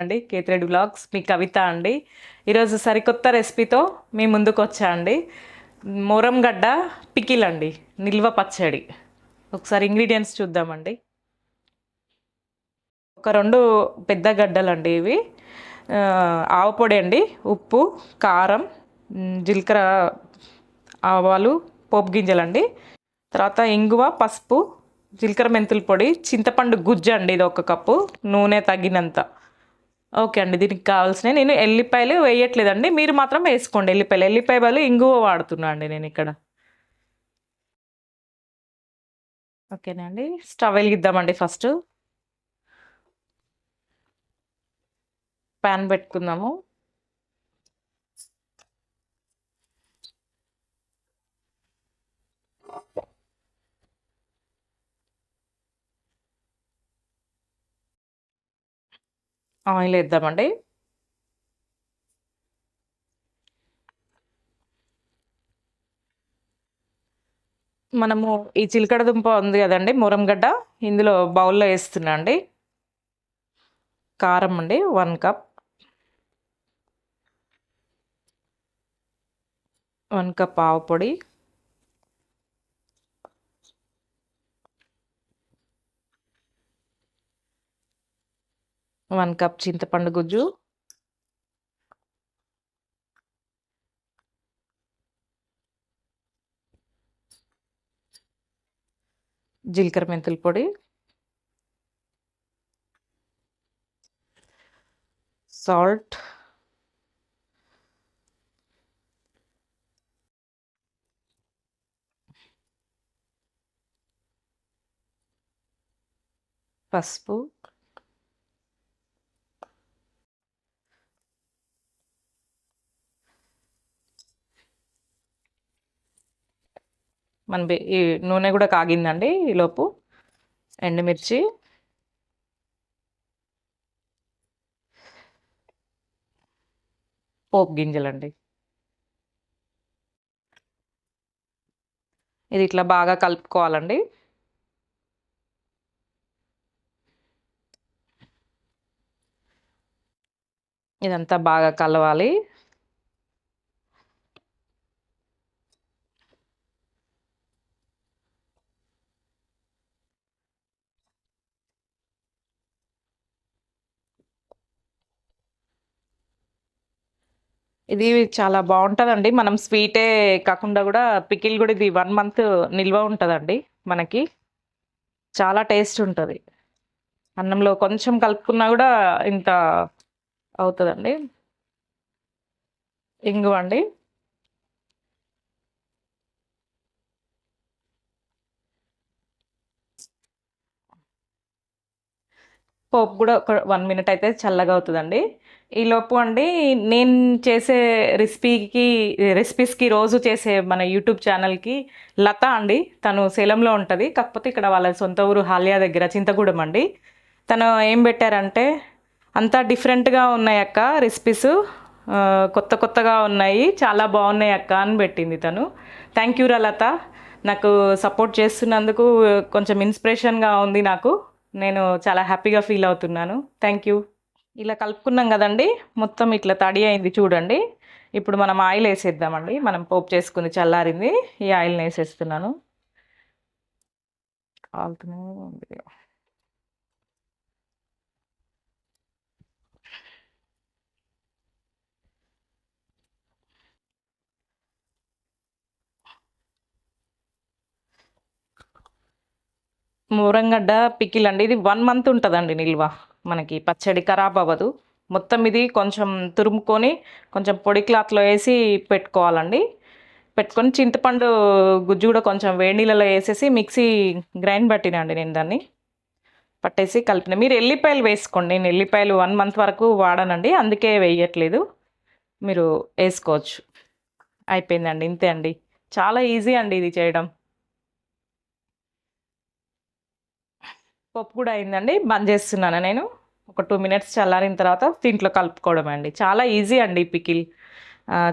అండి. కేత్రెడ్ బ్లాగ్స్ మీ కవిత అండి. ఈరోజు సరికొత్త రెసిపీతో మీ ముందుకు వచ్చా అండి. మొరంగడ్డ పికిల్ అండి. నిల్వ పచ్చడి. ఒకసారి ఇంగ్రీడియంట్స్ చూద్దామండి. ఒక రెండు పెద్ద గడ్డలు అండి ఇవి. ఆవపొడి ఆవు పొడి అండి. ఉప్పు కారం జీలకర్ర ఆవాలు పోపు గింజలండి. తర్వాత ఇంగువ పసుపు జీలకర్ర మెంతుల పొడి చింతపండు గుజ్జు అండి. ఇది ఒక కప్పు. నూనె తగినంత. ఓకే అండి దీనికి కావాల్సినవి. నేను ఎల్లిపాయలు వేయట్లేదండి. మీరు మాత్రం వేసుకోండి ఎల్లిపాయలు. ఎల్లిపాయ బదులు ఇంగువ వాడుతున్నా అండి నేను ఇక్కడ. ఓకేనండి స్టవ్ వెలిగిద్దామండి ఫస్ట్. ప్యాన్ పెట్టుకుందాము. ఆయిల్ వేద్దామండి. మనము ఈ చిలకడ దుంప ఉంది కదండి మురంగడ్డ. ఇందులో బౌల్లో వేస్తున్నా అండి. కారం అండి వన్ కప్. వన్ కప్ ఆవు పొడి. వన్ కప్ చింతపండు గుజ్జు. జీలకర్ర మెంతుల పొడి. సాల్ట్. పసుపు. మన ఈ నూనె కూడా కాగిందండి ఈలోపు ఎండుమిర్చి. పోపు గింజలండి. ఇది ఇట్లా బాగా కలుపుకోవాలండి. ఇదంతా బాగా కలవాలి. ఇది చాలా బాగుంటుందండి. మనం స్వీటే కాకుండా కూడా పికిల్ కూడా ఇది వన్ మంత్ నిల్వ ఉంటుందండి మనకి. చాలా టేస్ట్ ఉంటుంది. అన్నంలో కొంచెం కలుపుకున్నా కూడా ఇంత అవుతుందండి. ఇంగువ పోపు కూడా ఒక వన్ మినిట్ అయితే చల్లగా అవుతుందండి. ఈలోపు అండి నేను చేసే రెసిపీకి రెసిపీస్కి రోజు చేసే మన యూట్యూబ్ ఛానల్కి లత అండి. తను సేలంలో ఉంటుంది. కాకపోతే ఇక్కడ వాళ్ళ సొంత ఊరు హాలియా దగ్గర చింతగూడెం అండి. తను ఏం పెట్టారంటే అంతా డిఫరెంట్గా ఉన్నాయి అక్క రెసిపీస్. కొత్త కొత్తగా ఉన్నాయి. చాలా బాగున్నాయి అక్క అని పెట్టింది తను. థ్యాంక్ యూ రా లత. నాకు సపోర్ట్ చేస్తున్నందుకు కొంచెం ఇన్స్పిరేషన్గా ఉంది నాకు. నేను చాలా హ్యాపీగా ఫీల్ అవుతున్నాను. థ్యాంక్ యూ ఇలా కలుపుకున్నాం కదండి. మొత్తం ఇట్లా తడి అయింది చూడండి. ఇప్పుడు మనం ఆయిల్ వేసేద్దామండి. మనం పోపు చేసుకుంది చల్లారింది. ఈ ఆయిల్ని వేసేస్తున్నాను. కాలుతూనే ఉంది. మురంగడ్డ పికిల్ అండి ఇది వన్ మంత్ ఉంటుందండి నిల్వ. మనకి పచ్చడి ఖరాబ్ అవ్వదు. మొత్తం ఇది కొంచెం తురుముకొని కొంచెం పొడి క్లాత్లో వేసి పెట్టుకోవాలండి. పెట్టుకొని చింతపండు గుజ్జు కూడా కొంచెం వేడి నీళ్ళలో వేసేసి మిక్సీ గ్రైండ్ పట్టినండి నేను దాన్ని. పట్టేసి కలిపిన మీరు ఎల్లిపాయలు వేసుకోండి. నేను ఎల్లిపాయలు వన్ మంత్ వరకు వాడనండి. అందుకే వేయట్లేదు. మీరు వేసుకోవచ్చు. అయిపోయిందండి. ఇంతే అండి. చాలా ఈజీ అండి ఇది చేయడం. పప్పు కూడా అయిందండి. బంద్ చేస్తున్నాను నేను. ఒక టూ మినిట్స్ చల్లారిన తర్వాత దీంట్లో కలుపుకోవడం అండి. చాలా ఈజీ అండి పికిల్.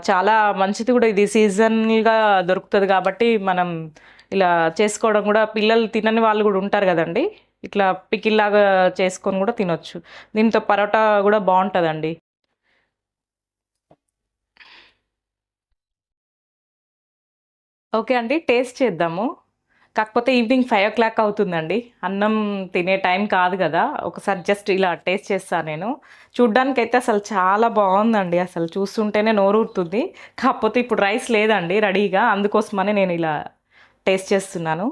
చాలా మంచిది కూడా ఇది. సీజన్గా దొరుకుతుంది కాబట్టి మనం ఇలా చేసుకోవడం కూడా పిల్లలు తినని వాళ్ళు కూడా ఉంటారు కదండి. ఇట్లా పికిల్లాగా చేసుకొని కూడా తినొచ్చు. దీంతో పరోటా కూడా బాగుంటుందండి. ఓకే అండి. టేస్ట్ చేద్దాము. కాకపోతే ఈవినింగ్ ఫైవ్ ఓ క్లాక్ అవుతుందండి. అన్నం తినే టైం కాదు కదా. ఒకసారి జస్ట్ ఇలా టేస్ట్ చేస్తాను నేను. చూడ్డానికి అయితే అసలు చాలా బాగుందండి. అసలు చూస్తుంటేనే నోరూరుతుంది కాకపోతే ఇప్పుడు రైస్ లేదండి రెడీగా. అందుకోసమనే నేను ఇలా టేస్ట్ చేస్తున్నాను.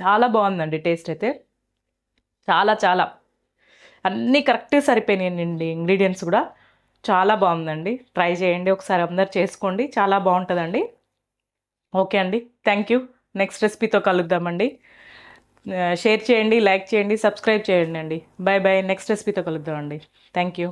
చాలా బాగుందండి టేస్ట్ అయితే. చాలా చాలా. అన్నీ కరెక్ట్గా సరిపోయినాయండి ఇంగ్రీడియంట్స్ కూడా. చాలా బాగుందండి. ట్రై చేయండి. ఒకసారి అందరు చేసుకోండి. చాలా బాగుంటుందండి. ఓకే అండి. Thank you. నెక్స్ట్ రెసిపీతో కలుద్దామండి. షేర్ చేయండి లైక్ చేయండి సబ్స్క్రైబ్ చేయండి అండి. బాయ్ బాయ్ నెక్స్ట్ రెసిపీతో కలుద్దామండి. Thank you.